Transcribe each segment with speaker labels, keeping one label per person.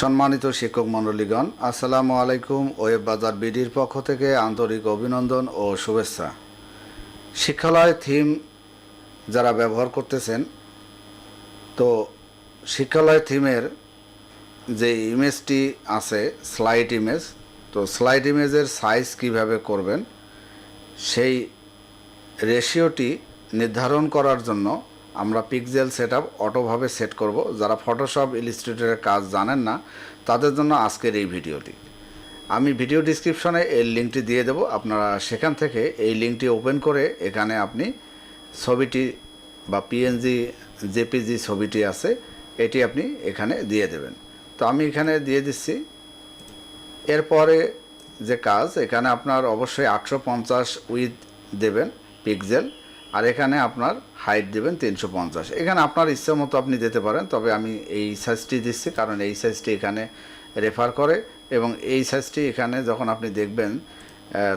Speaker 1: সম্মানিত শিক্ষক মণ্ডলীগণ, আসসালামু আলাইকুম ওয়েব বাজার বিডির পক্ষ থেকে আন্তরিক অভিনন্দন ও শুভেচ্ছা। শিক্ষালয় থিম যারা ব্যবহার করতেছেন, তো শিক্ষালয় থিমের যে ইমেজটি আছে, স্লাইড ইমেজ, তো স্লাইড ইমেজের সাইজ কীভাবে করবেন, সেই রেশিওটি নির্ধারণ করার জন্য আমরা পিক্সেল সেট আপ অটোভাবে সেট করব। যারা ফটোশপ ইলিস্ট্রেটরের কাজ জানেন না, তাদের জন্য আজকের এই ভিডিওটি। আমি ভিডিও ডিসক্রিপশনে এই লিঙ্কটি দিয়ে দেব। আপনারা সেখান থেকে এই লিঙ্কটি ওপেন করে এখানে আপনি ছবিটি বা পিএনজি জেপিজি ছবিটি আছে, এটি আপনি এখানে দিয়ে দেবেন। তো আমি এখানে দিয়ে দিচ্ছি। এরপরে যে কাজ, এখানে আপনার অবশ্যই আটশো পঞ্চাশ উইথ দেবেন পিক্সেল আর এখানে আপনার হাইট দেবেন তিনশো পঞ্চাশ। এখানে আপনার ইচ্ছা মতো আপনি দিতে পারেন, তবে আমি এই সাইজটি দিচ্ছি, কারণ এই সাইজটি এখানে রেফার করে এবং এই সাইজটি এখানে যখন আপনি দেখবেন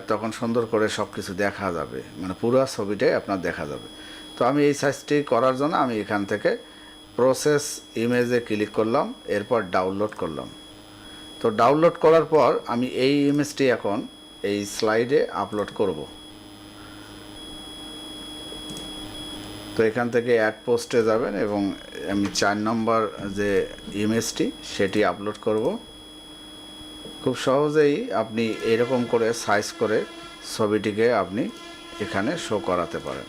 Speaker 1: তখন সুন্দর করে সব কিছু দেখা যাবে। মানে পুরো ছবিটাই আপনার দেখা যাবে। তো আমি এই সাইজটি করার জন্য আমি এখান থেকে প্রসেস ইমেজে ক্লিক করলাম, এরপর ডাউনলোড করলাম। তো ডাউনলোড করার পর আমি এই ইমেজটি এখন এই স্লাইডে আপলোড করব। তো এখান থেকে অ্যাড পোস্টে যাবেন এবং আমি চার নম্বর যে ইমেজটি সেটি আপলোড করব। খুব সহজেই আপনি এরকম করে সাইজ করে ছবিটিকে আপনি এখানে শো করাতে পারেন।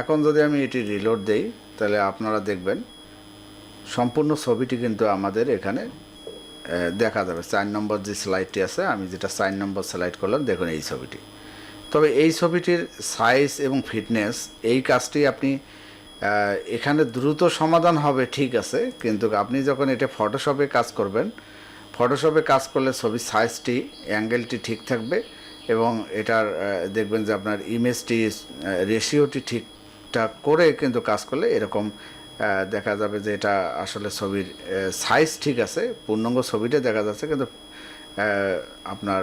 Speaker 1: এখন যদি আমি এটি রিলোড দেই, তাহলে আপনারা দেখবেন সম্পূর্ণ ছবিটি কিন্তু আমাদের এখানে দেখা যাবে। চার নম্বর যে স্লাইডটি আছে, আমি যেটা চার নম্বর স্লাইড করলাম, দেখুন এই ছবিটি। তবে এই ছবিটির সাইজ এবং ফিটনেস এই কাজটি আপনি এখানে দ্রুত সমাধান হবে, ঠিক আছে। কিন্তু আপনি যখন এটা ফটোশপে কাজ করবেন ফটোশপে কাজ করলে ছবির সাইজটি অ্যাঙ্গেলটি ঠিক থাকবে এবং এটার দেখবেন যে আপনার ইমেজটি রেশিওটি ঠিকঠাক করে কিন্তু কাজ করলে এরকম দেখা যাবে যে এটা আসলে ছবির সাইজ ঠিক আছে। পূর্ণাঙ্গ ছবিটা দেখা যাচ্ছে কিন্তু আপনার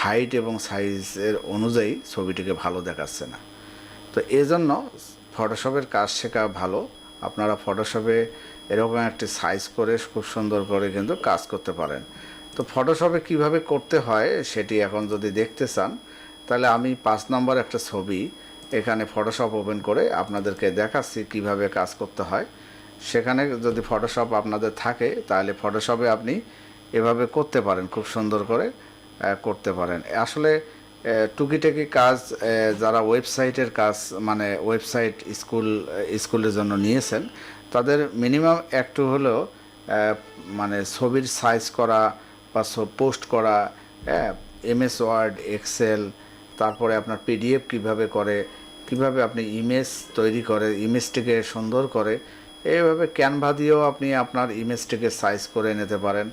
Speaker 1: হাইট এবং সাইজের অনুযায়ী ছবিটিকে ভালো দেখাচ্ছে না। তো এই জন্য ফটোশপের কাজ শেখা ভালো। আপনারা ফটোশপে এরকম একটি সাইজ করে খুব সুন্দর করে কিন্তু কাজ করতে পারেন। তো ফটোশপে কীভাবে করতে হয় সেটি এখন যদি দেখতে চান, তাহলে আমি পাঁচ নম্বর একটা ছবি এখানে ফটোশপ ওপেন করে আপনাদেরকে দেখাচ্ছি কীভাবে কাজ করতে হয়। সেখানে যদি ফটোশপ আপনাদের থাকে, তাহলে ফটোশপে আপনি এভাবে করতে পারেন খুব সুন্দর করে। করতে পারেন। আসলে টুকিটাকি কাজ যারা ওয়েবসাইটের কাজ মানে ওয়েবসাইট স্কুল স্কুলের জন্য নিয়েছেন, তাদের মিনিমাম একটু হলেও মানে ছবির সাইজ করা বা পোস্ট করা এমএস ওয়ার্ড এক্সেল তারপরে আপনার পিডিএফ কীভাবে করে, কীভাবে আপনি ইমেজ তৈরি করে ইমেজটিকে সুন্দর করে, এইভাবে ক্যানভা দিয়েও আপনি আপনার ইমেজটিকে সাইজ করে নিতে পারেন।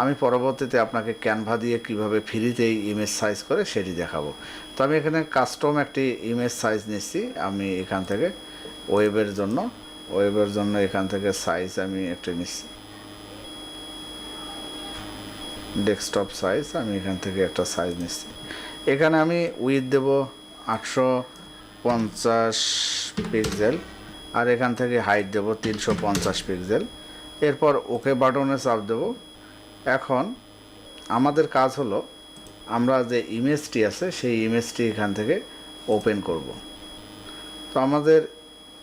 Speaker 1: আমি পরবর্তীতে আপনাকে ক্যানভা দিয়ে কীভাবে ফ্রিতেই ইমেজ সাইজ করে সেটি দেখাবো। তো আমি এখানে কাস্টম একটি ইমেজ সাইজ নিচ্ছি। আমি এখান থেকে ওয়েবের জন্য ওয়েবের জন্য এখান থেকে সাইজ আমি একটা নিচ্ছি। ডেস্কটপ সাইজ আমি এখান থেকে একটা সাইজ নিচ্ছি। এখানে আমি উইথ দেব আটশো পঞ্চাশ পিক্সেল আর এখান থেকে হাইট দেব তিনশো পঞ্চাশ পিক্সেল এরপর ওকে বাটনে চাপ দেব এখন আমাদের কাজ হলো আমরা যে ইমেজটি আছে, সেই ইমেজটি এখান থেকে ওপেন করব। তো আমাদের,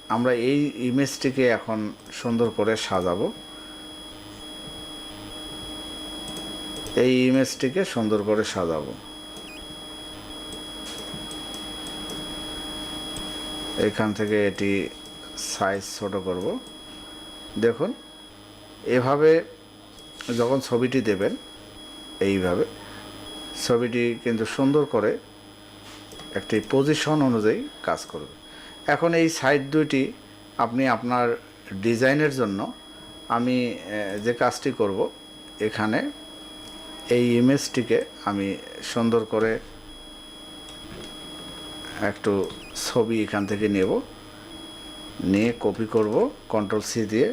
Speaker 1: আমরা এই ইমেজটিকে এখন সুন্দর করে সাজাবো। এই ইমেজটিকে সুন্দর করে সাজাবো। এখান থেকে এটি সাইজ ছোট করব। দেখুন, এভাবে যখন ছবিটি দেবেন, এইভাবে, ছবিটি কিন্তু সুন্দর করে একটি পজিশন অনুযায়ী কাজ করবে। এখন এই সাইড দুইটি আপনি আপনার ডিজাইনের জন্য আমি যে কাজটি করব, এখানে এই ইমেজটিকে আমি সুন্দর করে একটু ছবি এখান থেকে নেব। নিয়ে কপি করব কন্ট্রোল সি দিয়ে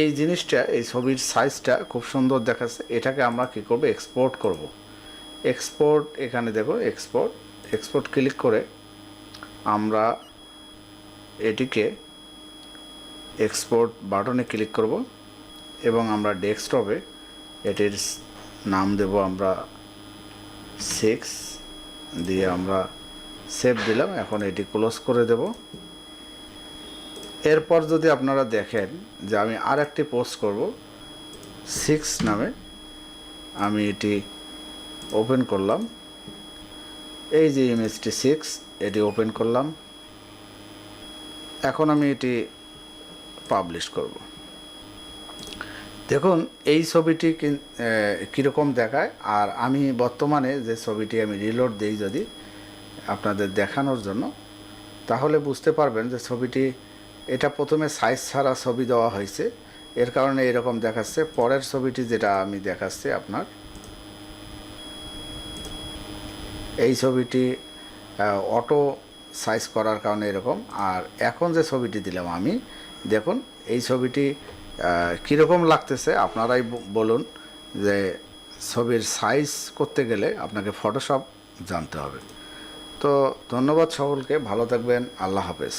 Speaker 1: এই জিনিসটা, এই ছবির সাইজটা খুব সুন্দর দেখাচ্ছে। এটাকে আমরা কী করব? এক্সপোর্ট করব। এক্সপোর্ট এখানে দেখো এক্সপোর্ট এক্সপোর্ট ক্লিক করে আমরা এটিকে এক্সপোর্ট বাটনে ক্লিক করব এবং আমরা ডেস্কটপে এটির নাম দেব আমরা সিক্স দিয়ে আমরা সেভ দিলাম। এখন এটি ক্লোজ করে দেব। এরপর যদি আপনারা দেখেন যে আমি আর একটি পোস্ট করব সিক্স নামে, আমি এটি ওপেন করলাম। এই যে ইমেজটি সিক্স এটি ওপেন করলাম। এখন আমি এটি পাবলিশ করব। দেখুন, এই ছবিটি কীরকম দেখায়, আর আমি বর্তমানে যে ছবিটি আমি রিলোড দিই যদি আপনাদের দেখানোর জন্য, তাহলে বুঝতে পারবেন যে ছবিটি এটা প্রথমে সাইজ ছাড়া ছবি দেওয়া হয়েছে। এর কারণে এরকম দেখাচ্ছে। পরের ছবিটি যেটা আমি দেখাচ্ছি আপনার। এই ছবিটি অটো সাইজ করার কারণে এরকম। আর এখন যে ছবিটি দিলাম আমি, দেখুন, এই ছবিটি কীরকম লাগতেছে আপনারাই বলুন যে ছবির সাইজ করতে গেলে আপনাকে ফটোশপ জানতে হবে। তো ধন্যবাদ সকলকে। ভালো থাকবেন। আল্লাহ হাফেজ।